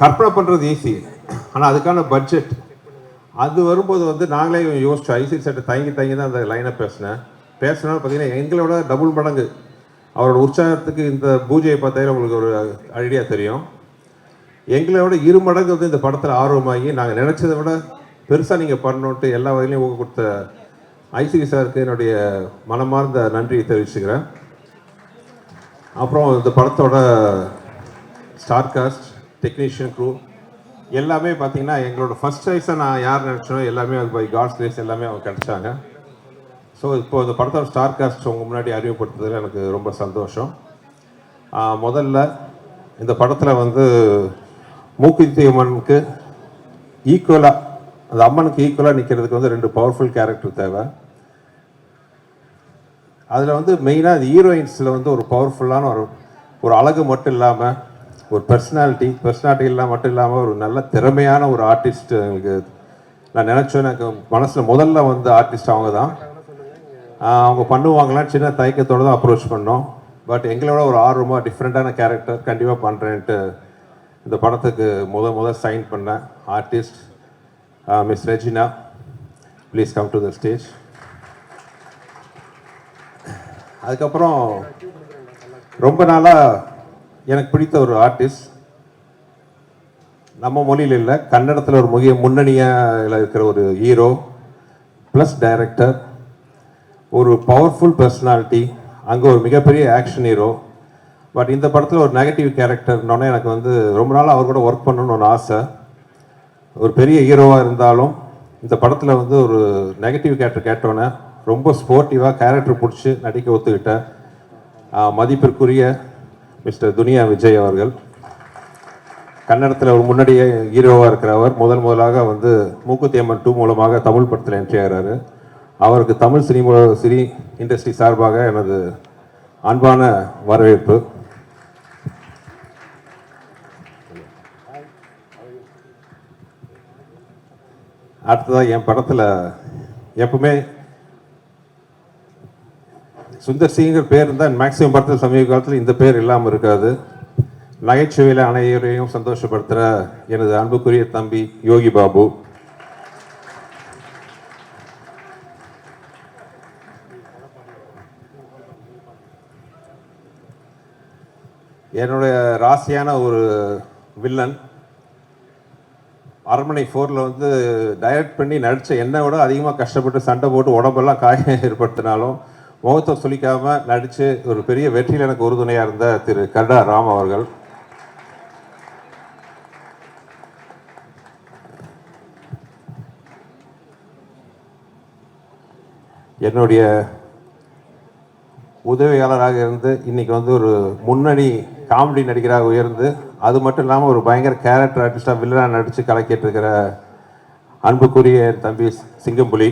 கற்பனை பண்ணுறது ஈஸி ஆனால் அதுக்கான பட்ஜெட் அது வரும்போது வந்து நாங்களே யோசிச்சோம். ஐசி சட்டை தயங்கி தயங்கி தான் அந்த லைனை பேசினேன். பேசினாலும் பார்த்தீங்கன்னா எங்களோட டபுள் மடங்கு. அவரோட உற்சாகத்துக்கு இந்த பூஜையை பார்த்தாலே உங்களுக்கு ஒரு ஐடியா தெரியும். எங்களோட இரு மடங்கு வந்து இந்த படத்தில் ஆர்வமாகி நாங்கள் நினச்சதை விட பெருசாக நீங்கள் பண்ணணுன்ட்டு எல்லா வகையிலையும் ஊக்க கொடுத்த ஐசிவி சாருக்கு என்னுடைய மனமார்ந்த நன்றியை தெரிவிச்சுக்கிறேன். அப்புறம் இந்த படத்தோட ஸ்டார் காஸ்ட் டெக்னீஷியன் க்ரூ எல்லாமே பார்த்தீங்கன்னா எங்களோட ஃபர்ஸ்ட் சாய்ஸாக நான் யார் நினச்சனோ எல்லாமே அது பை காட்ஸ் கிரேஸ் எல்லாமே அவங்க கிடச்சாங்க. ஸோ இப்போ இந்த படத்தோட ஸ்டார் காஸ்ட் உங்கள் முன்னாடி அறிமுகப்படுத்துறதுல எனக்கு ரொம்ப சந்தோஷம். முதல்ல இந்த படத்தில் வந்து மூக்குத்தி அம்மனுக்கு ஈக்குவலாக அந்த அம்மனுக்கு ஈக்குவலாக நிற்கிறதுக்கு வந்து ரெண்டு பவர்ஃபுல் கேரக்டர் தேவை. அதில் வந்து மெயினாக அது ஹீரோயின்ஸில் வந்து ஒரு பவர்ஃபுல்லான ஒரு ஒரு அழகு மட்டும் இல்லாமல் ஒரு பர்சனாலிட்டி பர்சனாலிட்டி இல்லாமல் மட்டும் இல்லாமல் ஒரு நல்ல திறமையான ஒரு ஆர்டிஸ்ட் எனக்கு நான் நினச்சோம் எனக்கு மனசில் முதல்ல வந்து ஆர்டிஸ்ட் அவங்க தான் அவங்க பண்ணுவாங்களாம் சின்ன தயக்கத்தோடு தான் அப்ரோச் பண்ணோம். பட் எங்களோட ஒரு ஆர்வமாக டிஃப்ரெண்ட்டான கேரக்டர் கண்டிப்பாக பண்ணுறேன்ட்டு இந்த படத்துக்கு முத முத சைன் பண்ண artist miss Regina please come to the stage அதுக்கப்புறம் ரொம்ப நாளாக எனக்கு பிடித்த ஒரு ஆர்டிஸ்ட் நம்ம மொழியில் இல்லை கன்னடத்தில் ஒரு முக்கிய முன்னணியில் இருக்கிற ஒரு ஹீரோ ப்ளஸ் டைரக்டர் ஒரு பவர்ஃபுல் பர்சனாலிட்டி அங்கே ஒரு மிகப்பெரிய ஆக்ஷன் ஹீரோ பட் இந்த படத்தில் ஒரு நெகட்டிவ் கேரக்டர்னோடனே எனக்கு வந்து ரொம்ப நாள் அவர் கூட ஒர்க் பண்ணணும்னு ஒரு ஆசை. ஒரு பெரிய ஹீரோவாக இருந்தாலும் இந்த படத்தில் வந்து ஒரு நெகட்டிவ் கேரக்டர் கேட்டோன்னே ரொம்ப ஸ்போர்ட்டிவாக கேரக்டர் பிடிச்சி நடிக்க ஒத்துக்கிட்டேன். மதிப்பிற்குரிய மிஸ்டர் துனியா விஜய் அவர்கள். கன்னடத்தில் ஒரு முன்னாடியே ஹீரோவாக இருக்கிறவர். முதன் முதலாக வந்து மூக்குத்தியம்மன் டூ மூலமாக தமிழ் படத்தில் என்ட்ரி ஆகிறாரு. அவருக்கு தமிழ் சினிமா சினி இண்டஸ்ட்ரி சார்பாக எனது அன்பான வரவேற்பு. அடுத்ததாக என் படத்தில் எப்பவுமே சுந்தர் சிங்கிற பேர் இருந்தால் மேக்ஸிமம் படத்தில் சமீப காலத்தில் இந்த பேர் இல்லாமல் இருக்காது. நகைச்சுவையில் அனைவரையும் சந்தோஷப்படுத்துகிற எனது அன்புக்குரிய தம்பி யோகி பாபு. என்னுடைய ராசியான ஒரு வில்லன் அரண்மனை ஃபோரில் வந்து டைரக்ட் பண்ணி நடித்த என்னை விட அதிகமாக கஷ்டப்பட்டு சண்டை போட்டு உடம்பெல்லாம் காயம் ஏற்படுத்தினாலும் முகத்தை சுளிக்காமல் நடித்து ஒரு பெரிய வெற்றியில் எனக்கு உறுதுணையாக இருந்த திரு கர்டா ராம் அவர்கள். என்னுடைய உதவியாளராக இருந்து இன்னைக்கு வந்து ஒரு முன்னணி காமெடி நடிகராக உயர்ந்து அது மட்டும் இல்லாமல் ஒரு பயங்கர கேரக்டர் ஆர்டிஸ்டாக வில்லனாக நடித்து கலக்கிட்டு இருக்கிற அன்புக்குரிய தம்பி சிங்கம்புலி.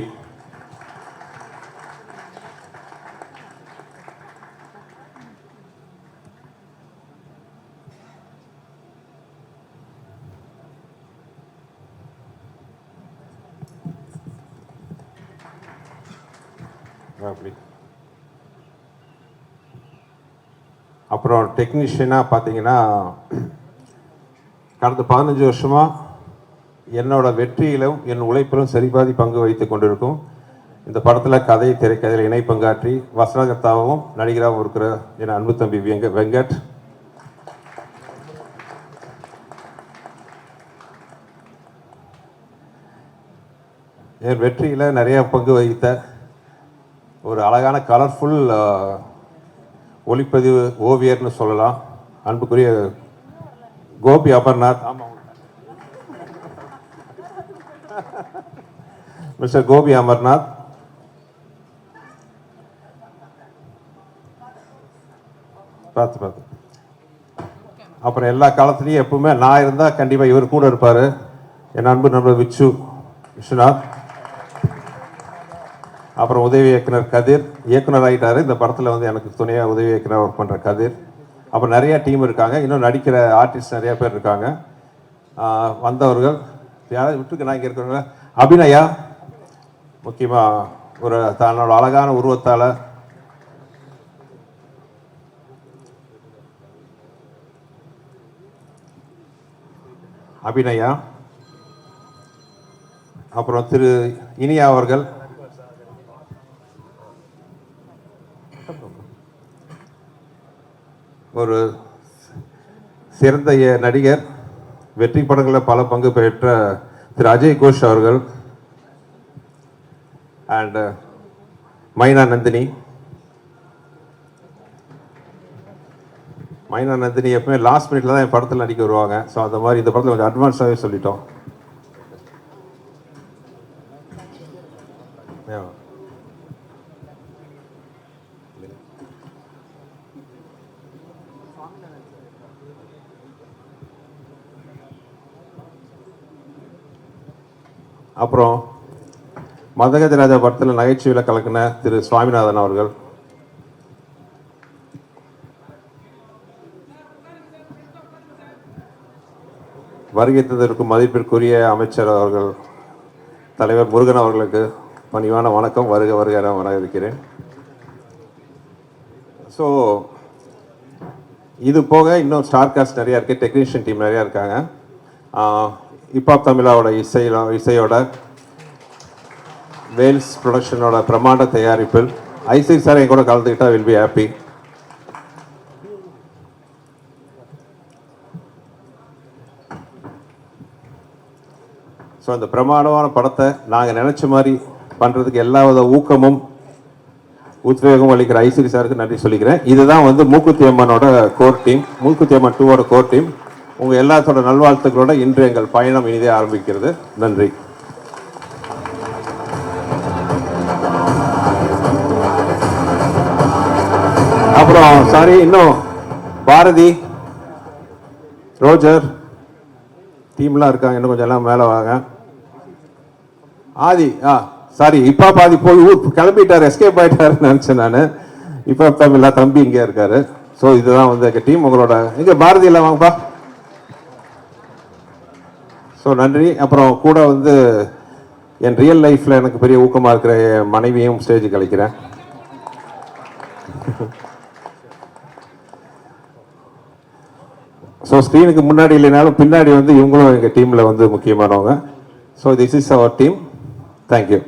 அப்படி அப்புறம் டெக்னீஷியனாக பார்த்தீங்கன்னா கடந்த பதினஞ்சு வருஷமாக என்னோட வெற்றியிலும் என் உழைப்பிலும் சரிபாதி பங்கு வகித்து கொண்டிருக்கும். இந்த படத்தில் கதை திரைக்கதையில் இணை பங்காற்றி வசனகர்த்தாவும் நடிகராகவும் இருக்கிற என் அன்பு தம்பி வெங்க வெங்கட். என் வெற்றியில் நிறையா பங்கு வகித்த ஒரு அழகான கலர்ஃபுல் ஒளிப்பதிவு ஓவியர்னு சொல்லலாம். அன்புக்குரிய கோபி அமர்நாத். ஆமாம் மிஸ்டர் கோபி அமர்நாத். பார்த்து பார்த்து. அப்புறம் எல்லா காலத்துலேயும் எப்பவுமே நான் இருந்தால் கண்டிப்பாக இவர் கூட இருப்பார். என் அன்பு நண்பர் விச்சு விஸ்வநாத். அப்புறம் உதவி இயக்குனர் கதிர். இயக்குனர் ஆகிட்டார் இந்த படத்தில் வந்து எனக்கு துணையாக உதவி இயக்குனர் ஒர்க் பண்ணுற கதிர். அப்புறம் நிறையா டீம் இருக்காங்க. இன்னும் நடிக்கிற ஆர்டிஸ்ட் நிறையா பேர் இருக்காங்க. வந்தவர்கள். யாராவது விட்டுருக்கு நான் இங்கே இருக்கிறவங்க அபிநயா. முக்கியமாக ஒரு தன்னோட அழகான உருவத்தால் அபிநயா. அப்புறம் திரு இனியா அவர்கள். ஒரு சிறந்த நடிகர் வெற்றி படங்களில் பல பங்கு பெற்ற திரு அஜய் கோஷ் அவர்கள் அண்ட் uh, மைனா நந்தினி. மைனா நந்தினி எப்பவுமே லாஸ்ட் மினிட்ல தான் என் படத்தில் நடிக்க வருவாங்க. ஸோ அந்த மாதிரி இந்த படத்தில் கொஞ்சம் அட்வான்ஸாகவே சொல்லிட்டோம். அப்புறம் மதகஜராஜா படத்தில் நகைச்சுவையில் கலக்கின திரு சுவாமிநாதன் அவர்கள். வருகை தந்திருக்கும் மதிப்பிற்குரிய அமைச்சர் அவர்கள் தலைவர் முருகன் அவர்களுக்கு பணிவான வணக்கம். வருக வருக என இருக்கிறேன் ஸோ இது போக இன்னும் ஸ்டார் காஸ்ட் நிறையா இருக்குது டெக்னீஷியன் டீம் நிறையா இருக்காங்க. ஹிப்ஹாப் தமிழாவோட இசையில இசையோட வேல்ஸ் ப்ரொடக்ஷனோட பிரமாண்ட தயாரிப்பில் ஐசி சார் என் கூட கலந்துக்கிட்டா வில் பி ஹாப்பி ஸோ அந்த பிரமாண்டமான படத்தை நாங்கள் நினச்ச மாதிரி பண்ணுறதுக்கு எல்லா வித ஊக்கமும் உத்வேகம் அளிக்கிற ஐஸ்வரி சாருக்கு நன்றி சொல்லிக்கிறேன். இதுதான் வந்து மூக்குத்தி அம்மனோட கோர் டீம் மூக்குத்தி அம்மன் டூவோட கோர் டீம் உங்கள் எல்லாத்தோட நல்வாழ்த்துக்களோட இன்று எங்கள் பயணம் இனிதே ஆரம்பிக்கிறது. நன்றி. அப்புறம் சாரி இன்னும் பாரதி ரோஜர் டீம்லாம் இருக்காங்க இன்னும் கொஞ்சம் எல்லாம் மேலே வாங்க. ஆதி ஆ சாரி இப்பா பாதி போய் ஊர் கிளம்பிட்டார் எஸ்கேப் ஆயிட்டாருன்னு நினச்சேன் நான். இப்போ தமிழா தம்பி இங்கே இருக்காரு. ஸோ இதுதான் வந்து எங்கள் டீம் உங்களோட. இங்கே பாரதி இல்லை வாங்கப்பா. ஸோ நன்றி. அப்புறம் கூட வந்து என் ரியல் லைஃப்பில் எனக்கு பெரிய ஊக்கமாக இருக்கிற என் மனைவியும் ஸ்டேஜுக்கு அழைக்கிறேன். ஸோ ஸ்க்ரீனுக்கு முன்னாடி இல்லைனாலும் பின்னாடி வந்து இவங்களும் எங்கள் டீமில் வந்து முக்கியமானவங்க. So this is our team thank you